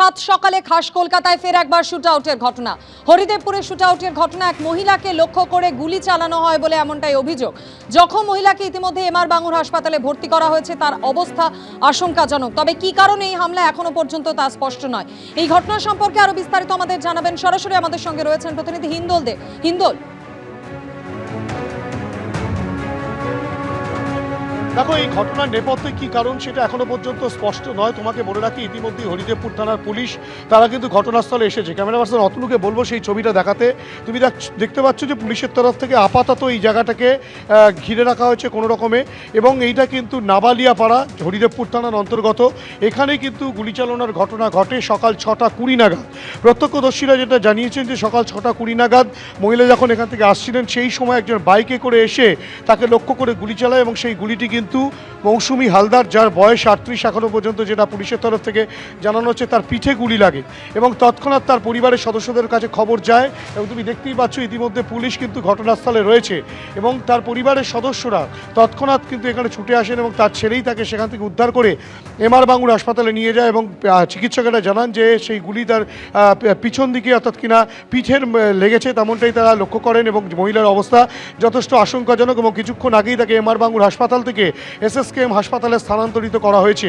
সাত সকালে খাস কলকাতায় ফের একবার শুট আউটের ঘটনা। হরিদেবপুরে শুট আউটের ঘটনা, এক মহিলাকে লক্ষ্য করে গুলি চালানো হয় বলে এমনটাই অভিযোগ। যখন মহিলাকে ইতিমধ্যে এমআর বাঙুর হাসপাতালে ভর্তি করা হয়েছে, তার অবস্থা আশঙ্কাজনক। তবে কি কারণে এই হামলা এখনও পর্যন্ত তা স্পষ্ট নয়। এই ঘটনা সম্পর্কে আরও বিস্তারিত আমাদের জানাবেন। সরাসরি আমাদের সঙ্গে রয়েছেন প্রতিনিধি হিন্দোল দে হিন্দোল। দেখো, এই ঘটনার নেপথ্যে কি কারণ সেটা এখনও পর্যন্ত স্পষ্ট নয়। তোমাকে বলে রাখি ইতিমধ্যে হরিদেবপুর থানার পুলিশ তারা কিন্তু ঘটনাস্থলে এসেছে। ক্যামেরা পার্সন অতনুকে বলব সেই ছবিটা দেখাতে। তুমি দেখ- দেখতে পাচ্ছ যে পুলিশের তরফ থেকে আপাতত এই জায়গাটাকে ঘিরে রাখা হয়েছে কোনো রকমে। এবং এইটা কিন্তু নাবালিয়াপাড়া, হরিদেবপুর থানার অন্তর্গত। এখানে কিন্তু গুলি চালনার ঘটনা ঘটে সকাল ছটা কুড়ি নাগাদ। প্রত্যক্ষদর্শীরা যেটা জানিয়েছেন যে সকাল ছটা কুড়ি নাগাদ মহিলা যখন এখান থেকে আসছিলেন, সেই সময় একজন বাইকে করে এসে তাকে লক্ষ্য করে গুলি চালায় এবং সেই গুলিটি কিন্তু মৌসুমি হালদার, যার বয়স আটত্রিশ এখনও পর্যন্ত যেটা পুলিশের তরফ থেকে জানানো হচ্ছে, তার পিঠে গুলি লাগে এবং তৎক্ষণাৎ তার পরিবারের সদস্যদের কাছে খবর যায় এবং তুমি দেখতেই পাচ্ছ ইতিমধ্যে পুলিশ কিন্তু ঘটনাস্থলে রয়েছে এবং তার পরিবারের সদস্যরা তৎক্ষণাৎ কিন্তু এখানে ছুটে আসেন এবং তার ছেলেই তাকে সেখান থেকে উদ্ধার করে এমআর বাঙ্গুর হাসপাতালে নিয়ে যায় এবং চিকিৎসকেরা জানান যে সেই গুলি তার পিছন দিকে অর্থাৎ কিনা পিঠের লেগেছে তেমনটাই তারা লক্ষ্য করেন এবং মহিলার অবস্থা যথেষ্ট আশঙ্কাজনক এবং কিছুক্ষণ আগেই তাকে এমআর বাঙ্গুর হাসপাতাল থেকে এসএসকেএম হাসপাতালে স্থানান্তরিত করা হয়েছে।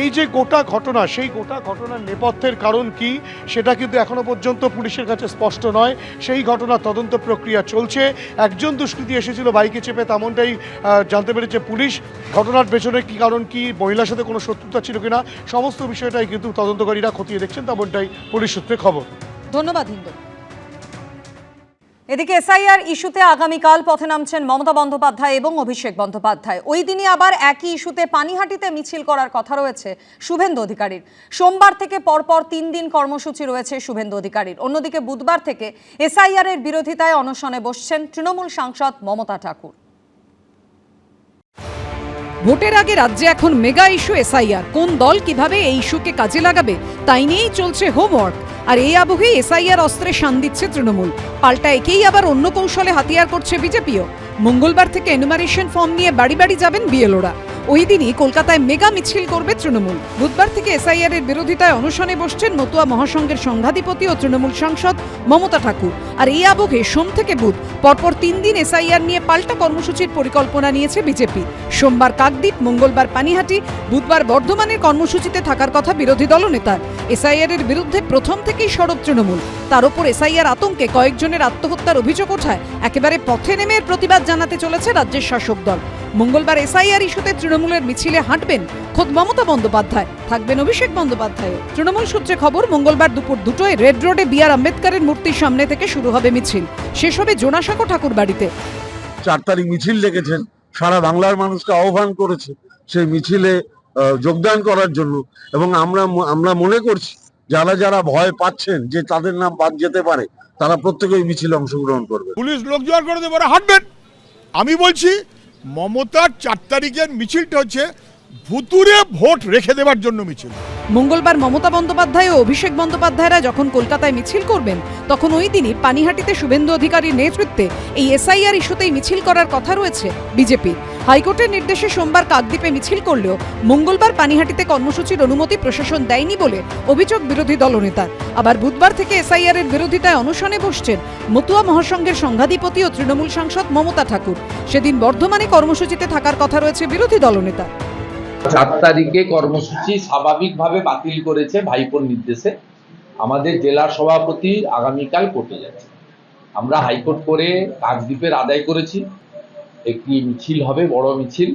এই যে গোটা ঘটনা, সেই গোটা ঘটনার নেপথ্যের কারণ কি, সেটা কিন্তু এখনও পর্যন্ত পুলিশের কাছে স্পষ্ট নয়। সেই ঘটনার তদন্ত প্রক্রিয়া চলছে। একজন দুষ্কৃতী এসেছিল বাইকে চেপে, তেমনটাই জানতে পেরেছে পুলিশ। ঘটনার পেছনে কি কারণ কি, মহিলার সাথে কোনো শত্রুতা ছিল কিনা, সমস্ত বিষয়টাই কিন্তু তদন্তকারীরা খতিয়ে দেখছেন, তেমনটাই পুলিশ সূত্রে খবর। ধন্যবাদ, হিন্দু। এদিকে এসআইআর ইস্যুতে আগামীকাল পথে নামছেন মমতা বন্দ্যোপাধ্যায় এবং অভিষেক বন্দ্যোপাধ্যায়। ওই দিনই আবার একই ইস্যুতে পানিহাটিতে মিছিল করার কথা রয়েছে শুভেন্দু অধিকারীর। সোমবার থেকে পরপর তিন দিন কর্মসূচি রয়েছে শুভেন্দু অধিকারীর। অন্যদিকে বুধবার থেকে এসআইআর এর বিরোধিতায় অনশনে বসছেন তৃণমূল সাংসদ মমতা ঠাকুর। ভোটের আগে রাজ্যে এখন মেগা ইস্যু এসআইআর। কোন দল কীভাবে এই ইস্যুকে কাজে লাগাবে, তাই নিয়েই চলছে হোমওয়ার্ক। আর এই আবহে এসআইআর অস্ত্রে শান দিচ্ছে তৃণমূল। পাল্টা একেই আবার অন্য কৌশলে হাতিয়ার করছে বিজেপিও। মঙ্গলবার থেকে এনুমারেশন ফর্ম নিয়ে বাড়ি বাড়ি যাবেন বিএলওরা। ওই দিনই কলকাতায় মেগা মিছিল করবে তৃণমূল। বুধবার থেকে এসআইআর এর বিরোধিতায় অনশনে বসছেন মতুয়া মহাসংঘের সংঘাধিপতি ও তৃণমূল সাংসদ মমতা ঠাকুর। আর এই আবহে সোম থেকে বুধ, পরপর তিন দিন এসআইআর নিয়ে পাল্টা কর্মসূচির পরিকল্পনা নিয়েছে বিজেপি। সোমবার কাকদ্বীপ, মঙ্গলবার পানিহাটি, বুধবার বর্ধমানের কর্মসূচিতে থাকার কথা বিরোধী দলনেতার এসআইআর এর বিরুদ্ধে প্রথম থেকেই সরব তৃণমূল। তার উপর এসআইআর আতঙ্কে কয়েকজনের আত্মহত্যার অভিযোগ ওঠায় একেবারে পথে নেমে প্রতিবাদ জানাতে চলেছে রাজ্যের শাসক দল। মঙ্গলবার এসআইআর ইস্যুতে তৃণমূলের মিছিলে হাঁটবেন খোদ মমতা বন্দ্যোপাধ্যায়। থাকবেন অভিষেক বন্দ্যোপাধ্যায় তৃণমূল সূত্রে খবর মঙ্গলবার দুপুর দুটোয় রেড রোডে বি আর আম্বেদকরের মূর্তির সামনে থেকে শুরু হবে মিছিল। শেষ হবে জোনাসাঁকো ঠাকুর বাড়িতে। চার তারিখ মিছিল ডেকেছেন। সারা বাংলার মানুষকে আহ্বান করেছে সেই মিছিলে যোগদান করার জন্য। এবং আমরা আমরা মনে করছি যারা যারা ভয় পাচ্ছেন যে তাদের নাম বাদ যেতে পারে তারা প্রত্যেকেই মিছিলে অংশগ্রহণ করবে পুলিশ লোক জোগাড় করে দেবে হাঁটবেন। আমি বলছি মমতার চার তারিখের মিছিলটা হচ্ছে ভুতুরে ভোট রেখে দেওয়ার জন্য মিছিল। মঙ্গলবার মমতা বন্দ্যোপাধ্যায় ও অভিষেক বন্দ্যোপাধ্যায়রা যখন কলকাতায় মিছিল করবেন, তখন ওই দিনই পানিহাটিতে শুভেন্দু অধিকারীর নেতৃত্বে এই এসআইআর ইস্যুতেই মিছিল করার কথা রয়েছে বিজেপি। হাইকোর্টের নির্দেশে সোমবার কাকদ্বীপে মিছিল করলেও মঙ্গলবার পানিহাটিতে কর্মসূচির অনুমতি প্রশাসন দেয়নি বলে অভিযোগ বিরোধী দলনেতার। আবার বুধবার থেকে এসআইআর এর বিরোধিতায় অনশনে বসছেন মতুয়া মহাসংঘের সংঘাধিপতি ও তৃণমূল সাংসদ মমতা ঠাকুর। সেদিন বর্ধমানে কর্মসূচিতে থাকার কথা রয়েছে বিরোধী দলনেতা চার তারিখে কর্মসূচি স্বাভাবিকভাবে বাতিল করেছে ভাইপোর নির্দেশে। আমাদের জেলা সভাপতি আগামীকাল কোর্টে যাচ্ছে। আমরা হাইকোর্ট করে কাকদ্বীপের আদায় করেছি। একটি মিছিল হবে, বড় মিছিল?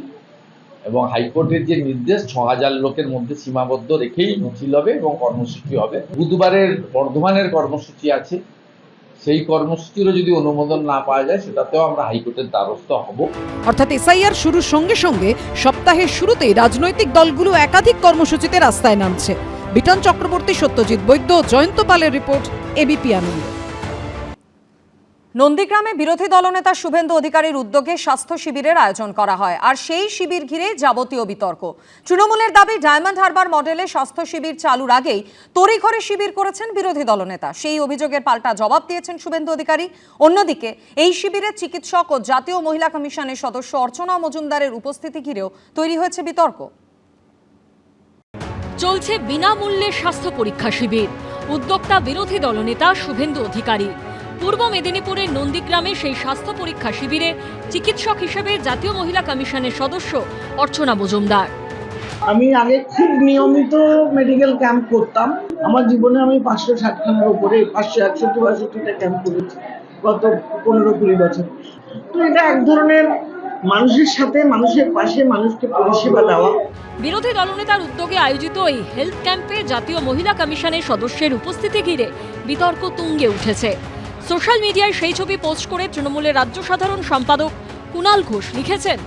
এবং হাইকোর্টের যে নির্দেশ, ছ হাজার লোকের মধ্যে সীমাবদ্ধ রেখেই মিছিল হবে এবং কর্মসূচি হবে। বুধবারের বর্ধমানের কর্মসূচি আছে। সেই কর্মসূচিরও যদি অনুমোদন না পাওয়া যায়, সেটাতেও আমরা হাইকোর্টের দ্বারস্থ হব। অর্থাৎ এসআইআর শুরুর সঙ্গে সঙ্গে সপ্তাহের শুরুতেই রাজনৈতিক দলগুলো একাধিক কর্মসূচিতে রাস্তায় নামছে। বিটন চক্রবর্তী, সত্যজিৎ বৈদ্য, জয়ন্ত পালের রিপোর্ট এবিপি আনন্দ। নন্দীগ্রামে বিরোধী দলনেতা শুভেন্দু অধিকারীর উদ্যোগে স্বাস্থ্য শিবিরের আয়োজন করা হয়, আর সেই শিবির ঘিরে যাবতীয় বিতর্ক। তৃণমূলের দাবি, ডায়মন্ড হারবার মডেলে স্বাস্থ্য শিবির চালুর আগেই তড়িঘড়ি শিবির করেছেন বিরোধী দলনেতা। সেই অভিযোগের পাল্টা জবাব দিয়েছেন শুভেন্দু অধিকারী। অন্যদিকে, এই শিবিরে চিকিৎসক ও জাতীয় মহিলা কমিশনের সদস্য অর্চনা মজুমদারের উপস্থিতি ঘিরেও তৈরি হয়েছে বিতর্ক। চলছে বিনামূল্যে স্বাস্থ্য পরীক্ষা শিবির। উদ্যোক্তা বিরোধী দলনেতা শুভেন্দু অধিকারী। পূর্ব মেদিনীপুরের নন্দীগ্রামে সেই স্বাস্থ্য পরীক্ষা শিবিরে চিকিৎসক হিসেবে জাতীয় মহিলা কমিশনের সদস্য অর্চনা মজুমদার। আমি আগে খুব নিয়মিত মেডিকেল ক্যাম্প করতাম। আমার জীবনে আমি পাঁচশো ষাটখানার উপরে পাঁচশো একষট্টি বাষট্টিটা ক্যাম্প করেছি গত পনেরো কুড়ি বছর। তো এটা এক ধরনের মানুষের সাথে মানুষের পাশে মানুষকে পরিষেবা দেওয়া। বিরোধী দলনেতার উদ্যোগে আয়োজিত এই হেলথ ক্যাম্পে জাতীয় মহিলা কমিশনের সদস্যের উপস্থিতি ঘিরে বিতর্ক তুঙ্গে উঠেছে। সোশ্যাল মিডিয়ায় সেই ছবি পোস্ট করে তৃণমূলের রাজ্য সাধারণ সম্পাদক কুণাল ঘোষ লিখেছেন,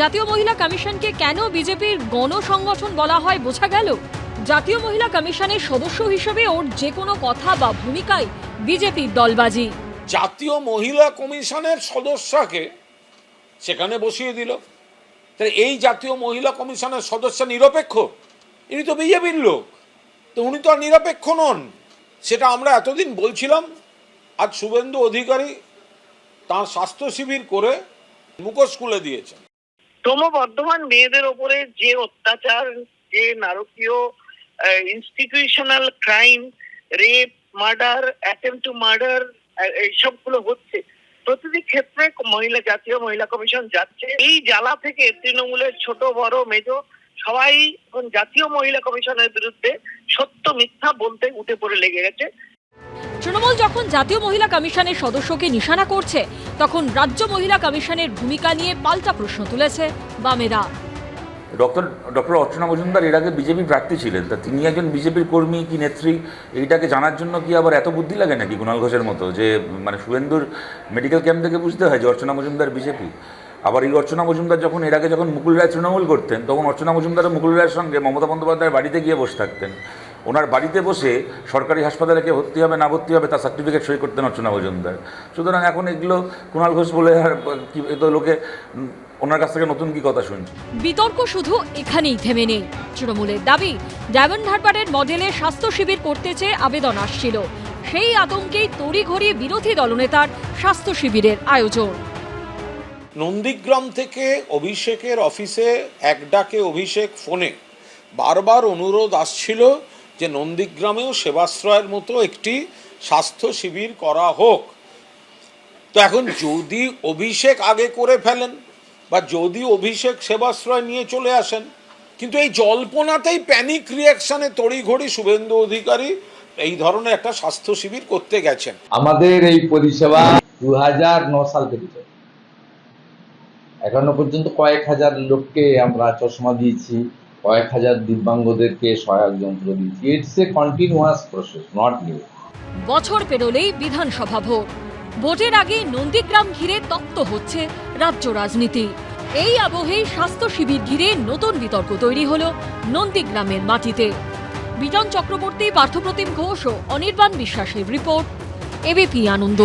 জাতীয় মহিলা কমিশনকে কেন বিজেপির গণসংগঠন বলা হয় বোঝা গেল? জাতীয় মহিলা কমিশনের সদস্য হিসেবে ওর যে কোনো কথা বা ভূমিকায় বিজেপির দলবাজি। জাতীয় মহিলা কমিশনের সদস্যকে সেখানে বসিয়ে দিল। তাহলে এই জাতীয় মহিলা কমিশনের সদস্য নিরপেক্ষ? ইনি তো বিজেপির লোক। তো উনি তো আর নিরপেক্ষ নন। সেটা আমরা এতদিন বলছিলাম আজ শুভেন্দু অধিকারী তার স্বাস্থ্য শিবির করে মুখোশ খুলে দিয়েছেন। ক্রমবর্ধমান মেয়েদের ওপরে যে অত্যাচার, যে নারকীয় institutional crime rape murder attempt to murder এইসবগুলো হচ্ছে, প্রতিটি ক্ষেত্রে মহিলা জাতীয় মহিলা কমিশন যাচ্ছে। এই জ্বালা থেকে তৃণমূলের ছোট, বড়, মেজ সবাই জাতীয় মহিলা কমিশনের বিরুদ্ধে সত্য মিথ্যা বলতে উঠে পড়ে লেগে গেছে। তৃণমূল যখন জাতীয় মহিলা কমিশনের সদস্যকে নিশানা করছে, তখন রাজ্য মহিলা কমিশনের ভূমিকা নিয়ে পাল্টা প্রশ্ন তুলেছে বামেরা। ডক্টর ডক্টর অর্চনা মজুমদার, এর আগে বিজেপি প্রার্থী ছিলেন, তা তিনি একজন বিজেপির কর্মী কি নেত্রী? এইটাকে জানার জন্য কি আবার এত বুদ্ধি লাগে নাকি কুণাল ঘোষের মতো? যে মানে শুভেন্দুর মেডিকেল ক্যাম্প থেকে বুঝতে হয় যে অর্চনা মজুমদার বিজেপি। আবার এই অর্চনা মজুমদার যখন, এর আগে যখন মুকুল রায় তৃণমূল করতেন, তখন অর্চনা মজুমদার মুকুল রায়ের সঙ্গে মমতা বন্দ্যোপাধ্যায়ের বাড়িতে গিয়ে বসে থাকতেন। ওনার বাড়িতে বসে সরকারি হাসপাতালে কে ভর্তি হবে না ভর্তি হবে তার সার্টিফিকেট সই করতেন অর্চনা মজুমদার। সুতরাং এখন এগুলো কুণাল ঘোষ বলে আর কি এ তো লোকে ওনার কাছ থেকে নতুন কি কথা শুনছি? বিতর্ক শুধু এখানেই থেমে নেই। তৃণমূলের দাবি ডায়মন্ড হারবারের মডেলে স্বাস্থ্য শিবির করতে চেয়ে আবেদন আসছিল। সেই আতঙ্কেই তড়িঘড়ি বিরোধী দলনেতার স্বাস্থ্য শিবিরের আয়োজন। নন্দীগ্রাম থেকে অভিষেকের অফিসে এক ডাকে অভিষেক ফোনে বারবার অনুরোধ আসছিল যে নন্দীগ্রামেও সেবাশ্রয়ের মতো একটি স্বাস্থ্য শিবির করা হোক। তো এখন যদি অভিষেক আগে করে ফেলেন বা যদি অভিষেক সেবাশ্রয় নিয়ে চলে আসেন, কিন্তু এই জল্পনাতেই প্যানিক রিয়াকশনে তড়িঘড়ি শুভেন্দু অধিকারী এই ধরনের একটা স্বাস্থ্য শিবির করতে গেছেন। আমাদের এই পরিষেবা দু হাজার ন সাল থেকে এখনও পর্যন্ত কয়েক হাজার লোককে আমরা চশমা দিয়েছি কয়েক হাজার দিব্যাঙ্গদেরকে সহায়ক যন্ত্র দিয়েছি। It's a continuous process not new বছর পেরোলেই বিধানসভা ভোট। ভোটের আগে নন্দীগ্রাম ঘিরে তপ্ত হচ্ছে রাজ্য রাজনীতি। এই আবহেই স্বাস্থ্য শিবির ঘিরে নতুন বিতর্ক তৈরি হল নন্দীগ্রামের মাটিতে। বিজন চক্রবর্তী, পার্থপ্রতিম ঘোষ ও অনির্বাণ বিশ্বাসের রিপোর্ট, এবিপি আনন্দ।